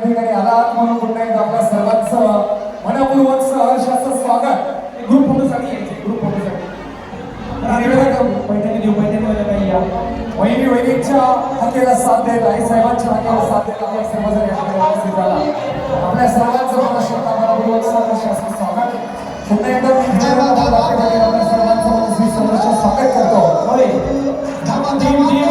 या ठिकाणी आलात म्हणून पुन्हा एकदा आपल्या सर्वांचं. मनपूर्वक सहर्षाचं स्वागत. ग्रुप फोटोसाठी यायचे ग्रुप फोटोसाठी पैठणी देऊ पैठणीमध्ये काही या. वहिनी वहिनीच्या हाकेला साथ देत आई साहेबांच्या हाकेला साथ देत आपण सर्वजण या ठिकाणी उपस्थित झाला. आपल्या सर्वांचं मनश्रद्धा मनपूर्वक सहर्षाचं स्वागत पुन्हा एकदा मी आपल्या सर्वांचं मनस्वी सहर्ष स्वागत करतो. होय टीम टीम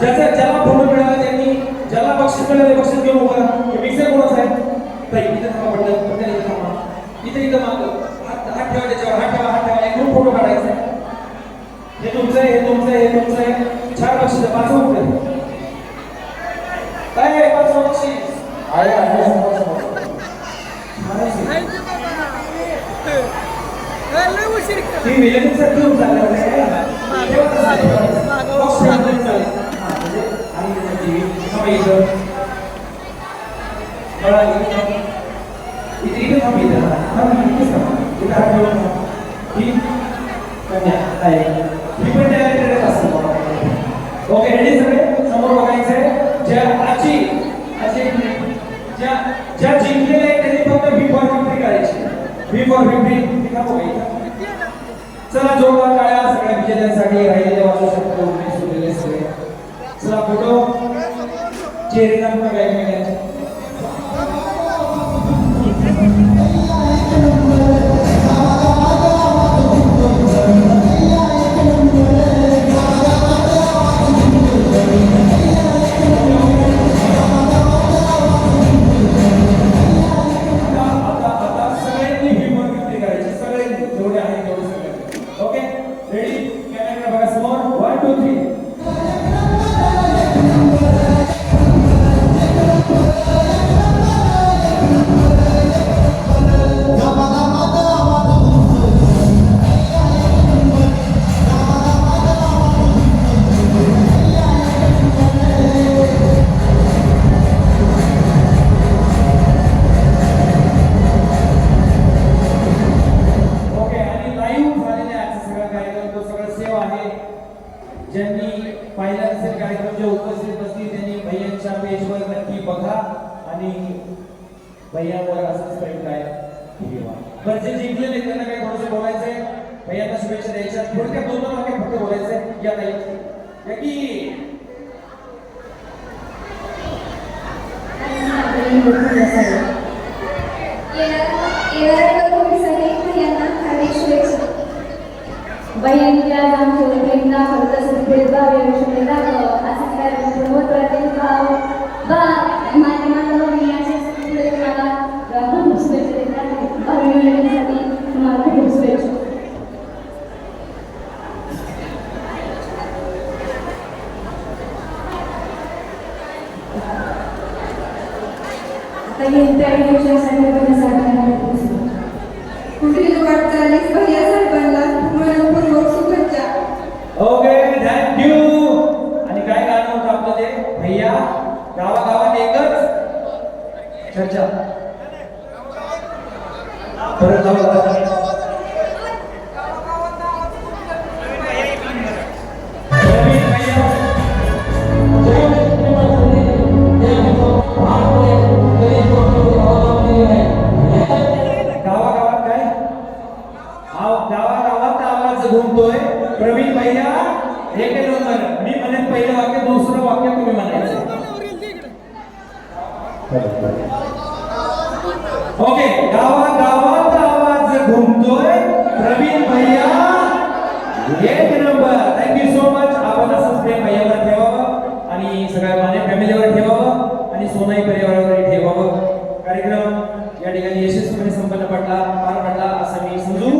ज्याचा ज्याला फोटो मिळाला त्यांनी ज्याला बक्षीस मिळाले बक्षीस घेऊन उभा मिक्सर कोणाचा आहे ताई, इथे थांबा पटकन. इथे थांबा. इथे इथं मागं. हात हात ठेवा त्याच्यावर हात ठेवा हात ठेवा एक ग्रुप फोटो काढायचा आहे. हे तुमचं आहे हे तुमचं आहे हे तुमचं आहे चार बक्षीस आहे पाच रुपये काय आहे पाच बक्षीस आहे आहे सर्वांसमोर. ती विलनीचा घेऊन चालला बॉक्स चालेल चालेल हा, म्हणजे आणि त्याची थांबा इथेच थांबा इथं हात ठेवून थांबा. ही समोर बघायचंय ज्या आजी आजी ज्या ज्या जिंकलेल्या आहेत त्यांनी फक्त व्ही फॉर विक्ट्री करायची फॉर विक्ट्री का बघायचं चला जोरदार काळ्या सगळ्या विजेत्यांसाठी राहिलेले वाचू शकतो मी उरलेले सगळे चला फोटो चेहरे दाखवा काय एकमेकांचे ज्यांनी पाहिला असेल कार्यक्रम जे उपस्थित असतील त्यांनी भैयांच्या पेजवर नक्की बघा आणि भैयावर सबस्क्राईब काही काय ठेवा. बरं जे जिंकले नाही त्यांना काही थोडंसं बोलायचंय. भैयांना शुभेच्छा द्यायच्या. थोडक्यात दोन दोन वाक्य फक्त बोलायचंय. या नाही या की. बहिणीच्या आमच्या बहिणींना फक्त भेदभाव विषय दाखव असं काय महत्वाचे भाव बा माझ्या माझ्या बहिणी असे पुढे तुम्हाला खूप शुभेच्छा देत आहे भावी मिळवण्यासाठी तुम्हाला खूप शुभेच्छा आता येत्या विषयासाठी बघण्यासाठी पुढील वाटचालीस भैया गावागावात एकच चर्चा. परत जाऊ ओके गावा गावा गावात जर घुमतोय. प्रवीण भैया एक नंबर. थँक्यू सो मच आपण असंच प्रेम भैयाला ठेवावं आणि सगळ्या माझ्या फॅमिलीवर ठेवावं आणि सोनाई परिवारावर ठेवावं. कार्यक्रम या ठिकाणी यशस्वीपणे संपन्न पडला पार पडला असं मी समजू.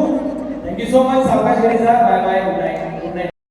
थँक्यू सो मच सावकाश घरी जा. Bye bye good night